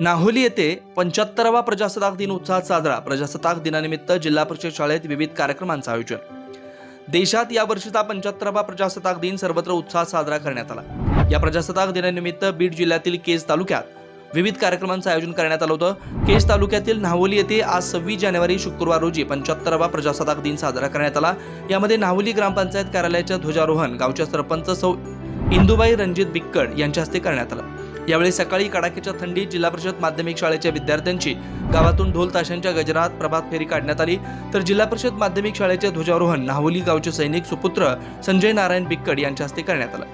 नाहोली येथे पंच्याहत्तरावा प्रजासत्ताक दिन उत्साहात साजरा. प्रजासत्ताक दिनानिमित्त जिल्हा परिषद शाळेत विविध कार्यक्रमांचं आयोजन. देशात या वर्षीचा पंच्याहत्तरावा प्रजासत्ताक दिन सर्वत्र उत्साहात साजरा करण्यात आला. या प्रजासत्ताक दिनानिमित्त बीड जिल्ह्यातील केज तालुक्यात विविध कार्यक्रमांचं आयोजन करण्यात आलं होतं. केज तालुक्यातील नाहोली येथे आज सव्वीस जानेवारी शुक्रवार रोजी पंच्याहत्तरावा प्रजासत्ताक दिन साजरा करण्यात आला. यामध्ये नाहोली ग्रामपंचायत कार्यालयाच्या ध्वजारोहण गावच्या सरपंच सौ इंदुबाई रणजित बिक्कड यांच्या हस्ते करण्यात आलं. यावेळी सकाळी कडाक्याच्या थंडीत जिल्हा परिषद माध्यमिक शाळेच्या विद्यार्थ्यांची गावातून ढोल ताशांच्या गजरात प्रभात फेरी काढण्यात आली. तर जिल्हा परिषद माध्यमिक शाळेचे ध्वजारोहण नाहोली गावचे सैनिक सुपुत्र संजय नारायण बिक्कड यांच्या हस्ते करण्यात आलं.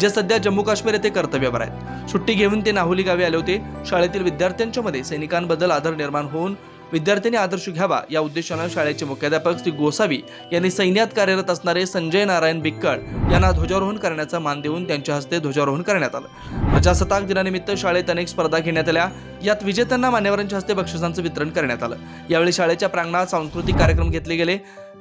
जे सध्या जम्मू काश्मीर येथे कर्तव्यावर आहेत सुट्टी घेऊन ते नाहुली गावी आले होते. शाळेतील विद्यार्थ्यांच्या मध्ये सैनिकांबद्दल आदर निर्माण होऊन विद्यार्थ्यांनी आदर्श घ्यावा या उद्देशानं शाळेचे मुख्याध्यापक श्री गोसावी यांनी सैन्यात कार्यरत असणारे संजय नारायण बिक्कड यांना ध्वजारोहण करण्याचा मान देऊन त्यांच्या हस्ते ध्वजारोहण करण्यात आलं. प्रजासत्ताक दिनानिमित्त शाळेत अनेक स्पर्धा घेण्यात आल्या. यात विजेत्यांना मान्यवरांच्या हस्ते बक्षिसांचं वितरण करण्यात आलं. यावेळी शाळेच्या प्रांगणात सांस्कृतिक कार्यक्रम घेतले गेले.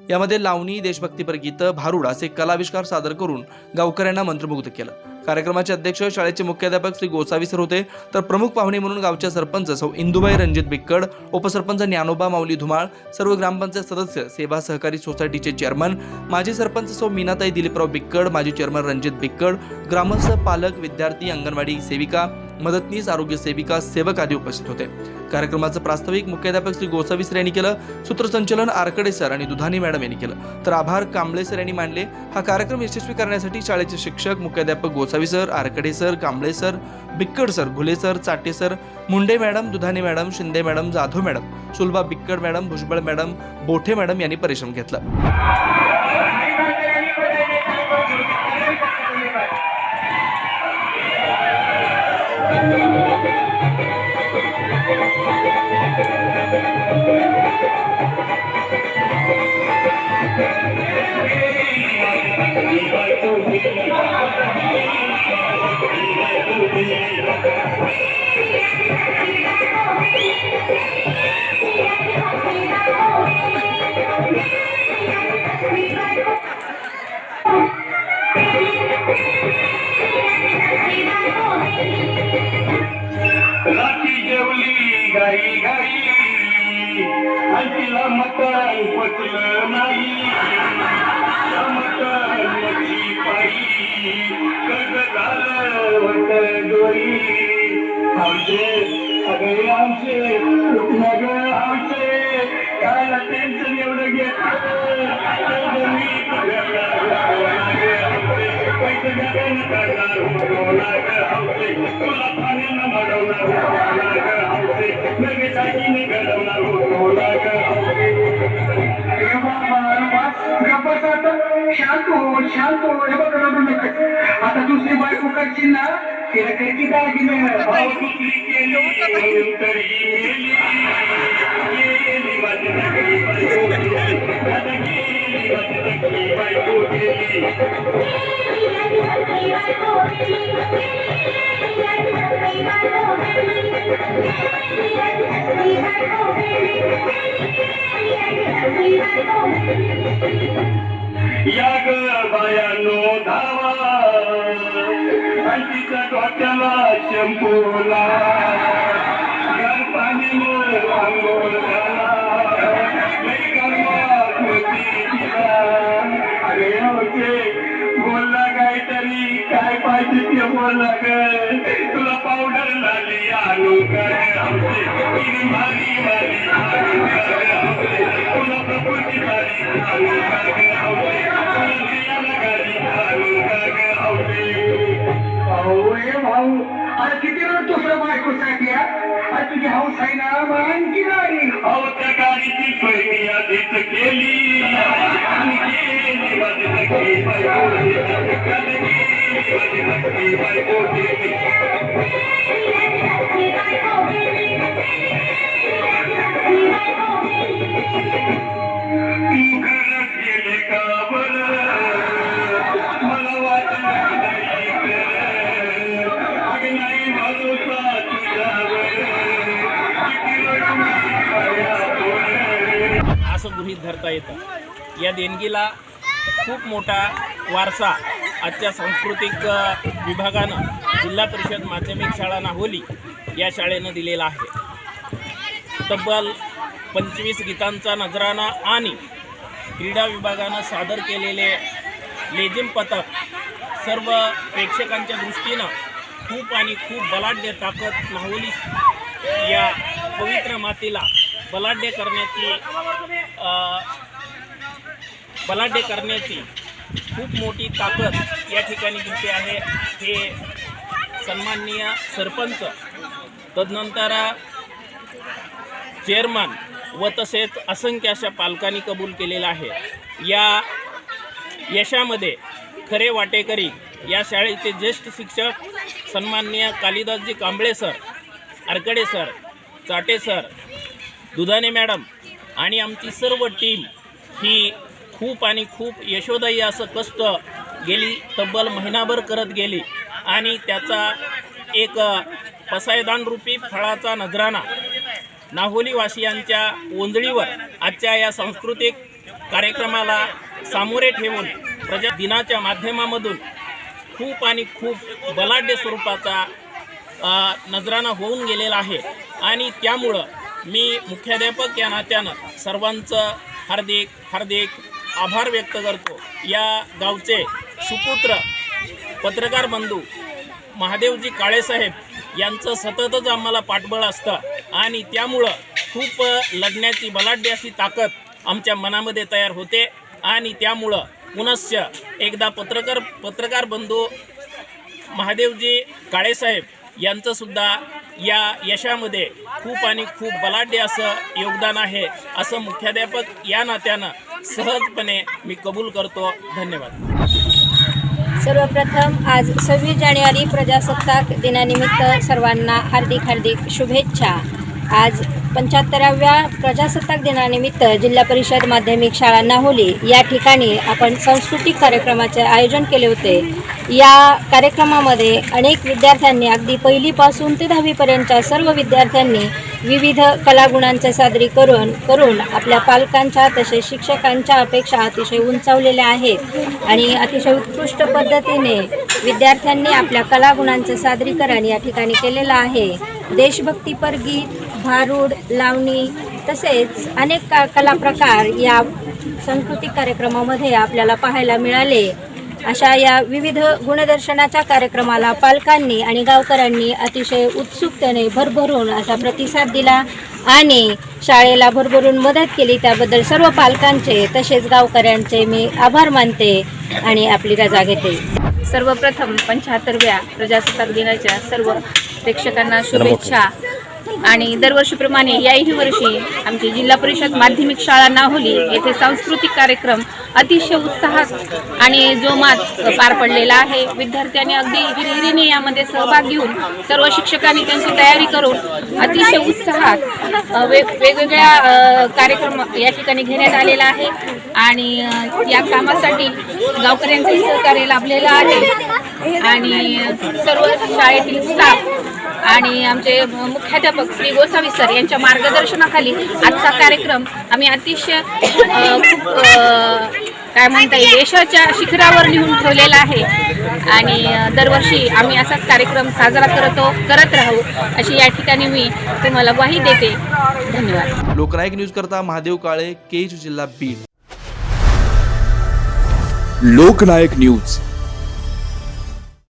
यामध्ये लावणी देशभक्तीपर गीतं भारुड असे कलाविष्कार सादर करून गावकऱ्यांना मंत्रमुग्ध केलं. कार्यक्रमाचे अध्यक्ष शाळेचे मुख्याध्यापक श्री गोसावी सर होते. तर प्रमुख पाहुणे म्हणून गावच्या सरपंच सौ इंदुबाई रणजित बिक्कड उपसरपंच ज्ञानोबा माऊली धुमाळ सर्व ग्रामपंचायत सदस्य सेवा सहकारी सोसायटीचे चेअरमन माजी सरपंच सौ मीनाताई दिलीपराव बिक्कड माजी चेअरमन रणजित बिक्कड ग्रामस्थ पालक विद्यार्थी अंगणवाडी सेविका मदतनीस आरोग्य सेविका सेवक आदी उपस्थित होते. कार्यक्रमाचं प्रास्ताविक मुख्याध्यापक श्री गोसावी सर यांनी केलं सूत्रसंचलन आरकडे सर आणि दुधानी मॅडम यांनी केलं. तर आभार कांबळे सर यांनी मांडले हा कार्यक्रम यशस्वी करण्यासाठी शाळेचे शिक्षक मुख्याध्यापक Gosavi sir Arkade sir Kamble sir Bikkad sir Ghule sir Chate sir Munde madam Dudhani madam Shinde madam Jadhav madam Sulabha Bikkad madam Bhujbal madam Bothe madam यांनी परिश्रम घेतला. घरी घरी आणि तिला नाही. त्या मटण पायी कर्ज झालं वट आमचे अगं आमचे आमचे. काय टेन्शन एवढं घेतलं. पैसे द्यायला करणार होतो शांत हो शांत हो हे बघ रडू नका आता दुसरी बायको करशील ना तिला काही की दागिने माझी बायको याग बायानो धावा. आणि तिच्या डोक्याला शंपूला काहीतरी काय पाहिजे ते बोल लागल. तुला पावडर लागली आलो काय? आमचे तुला प्रकृती काय? तुला गाडी काय? भाऊ अरे किती वेळ तुझ्या बायकोसाठी आहे अरे तुझी हाऊस आहे ना मग गाडी गाडीची सोय मी आधीच केली आणि गृहीत धरता येतं. या देणगीला खूप मोठा वारसा आजच्या सांस्कृतिक विभागानं जिल्हा परिषद माध्यमिक शाळा नाहोली या शाळेनं दिलेला आहे. तब्बल पंचवीस गीतांचा नजराणा आणि क्रीडा विभागानं सादर केलेले लेझिम पथक सर्व प्रेक्षकांच्या दृष्टीनं खूप आणि खूप बलाढ्य ताकद माहुली या पवित्र मातीला बलाढ्य करण्याची बलाढ्य करण्याची खूप मोठी ताकद या ठिकाणी दिसते आहे. हे सन्माननीय सरपंच तदनंतर चेअरमन व तसेच असंख्य अशा पालकांनी कबूल केलेलं आहे. या यशामध्ये खरे वाटेकरी या शाळेचे ज्येष्ठ शिक्षक सन्माननीय Kalidasji Kamble sir Arkade sir Chate sir Dudhane madam आणि आमची सर्व टीम ही खूप आणि खूप यशोदायी असं कष्ट गेली तब्बल महिनाभर करत गेली आणि त्याचा एक पसायदानरूपी फळाचा नजराणा नाहोलीवासियांच्या ओंजळीवर आजच्या या सांस्कृतिक कार्यक्रमाला सामोरे ठेवून प्रजा दिनाच्या माध्यमामधून खूप आणि खूप बलाढ्य स्वरूपाचा नजराना नजराणा होऊन गेलेला आहे. आणि त्यामुळं मी मुख्याध्यापक या नात्यानं सर्वांचं हार्दिक हार्दिक आभार व्यक्त करतो. या गावचे सुपुत्र पत्रकार बंधू महादेवजी काळेसाहेब यांचं सततच आम्हाला पाठबळ असतं आणि त्यामुळं खूप लढण्याची बलाढ्य अशी ताकद आमच्या मनामध्ये तयार होते आणि त्यामुळं पुनश्च एकदा पत्रकार पत्रकार बंधू महादेवजी काळेसाहेब यांचंसुद्धा या यशामध्ये खूप आणि खूप बलाढ्य असं योगदान आहे असं मुख्याध्यापक या नात्यानं सहजपणे मी कबूल करतो. धन्यवाद. सर्वप्रथम आज सव्वीस जानेवारी प्रजासत्ताक दिनानिमित्त सर्वांना हार्दिक हार्दिक शुभेच्छा. आज पंच्याहत्तराव्या प्रजासत्ताक दिनानिमित्त जिल्हा परिषद माध्यमिक शाळा नाहोली या ठिकाणी आपण सांस्कृतिक कार्यक्रमाचे आयोजन केले होते. या कार्यक्रमामध्ये अनेक विद्यार्थ्यांनी अगदी पहिलीपासून ते दहावीपर्यंतच्या सर्व विद्यार्थ्यांनी विविध कलागुणांचे सादरीकरण करून आपल्या पालकांच्या तसेच शिक्षकांच्या अपेक्षा अतिशय उंचावलेल्या आहेत आणि अतिशय उत्कृष्ट पद्धतीने विद्यार्थ्यांनी आपल्या कलागुणांचे सादरीकरण या ठिकाणी केलेलं आहे. देशभक्तीपर गीत भारूड लावणी तसेच अनेक का कला प्रकार या सांस्कृतिक कार्यक्रमामध्ये आपल्याला पाहायला मिळाले. अशा या विविध गुणदर्शनाच्या कार्यक्रमाला पालकांनी आणि गावकऱ्यांनी अतिशय उत्सुकतेने भरभरून असा प्रतिसाद दिला आणि शाळेला भरभरून मदत केली. त्याबद्दल सर्व पालकांचे तसेच गावकऱ्यांचे मी आभार मानते आणि आपली रजा घेते. सर्वप्रथम पंच्याहत्तरव्या प्रजासत्ताक दिनाच्या सर्व प्रेक्षकांना शुभेच्छा. आणि दरवर्षीप्रमाणे याही वर्षी आमची जिल्हा परिषद माध्यमिक शाळा नाहोली येथे सांस्कृतिक कार्यक्रम अतिशय उत्साहात आणि जोमात पार पडलेला आहे. विद्यार्थ्यांनी अगदी हिरिहिरीने यामध्ये सहभाग घेऊन सर्व शिक्षकांनी त्यांची तयारी करून अतिशय उत्साहात वेग वेगवेगळ्या कार्यक्रम या ठिकाणी घेण्यात आलेला आहे. आणि या कामासाठी गावकऱ्यांचंही सहकार्य लाभलेलं आहे. आणि सर्व शाळेतील स्टाफ आणि आमचे मुख्याध्यापक श्री गोसावी सर यांच्या मार्गदर्शनाखाली आजचा कार्यक्रम आम्ही अतिशय खूप काय म्हणता येईल यशाच्या शिखरावर लिहून ठेवलेला आहे. आणि दरवर्षी आम्ही असाच कार्यक्रम साजरा करतो करत राहू अशी या ठिकाणी मी तुम्हाला ग्वाही देते. धन्यवाद. लोकनायक न्यूज करता महादेव काळे केज जिल्हा बीड. लोकनायक न्यूज.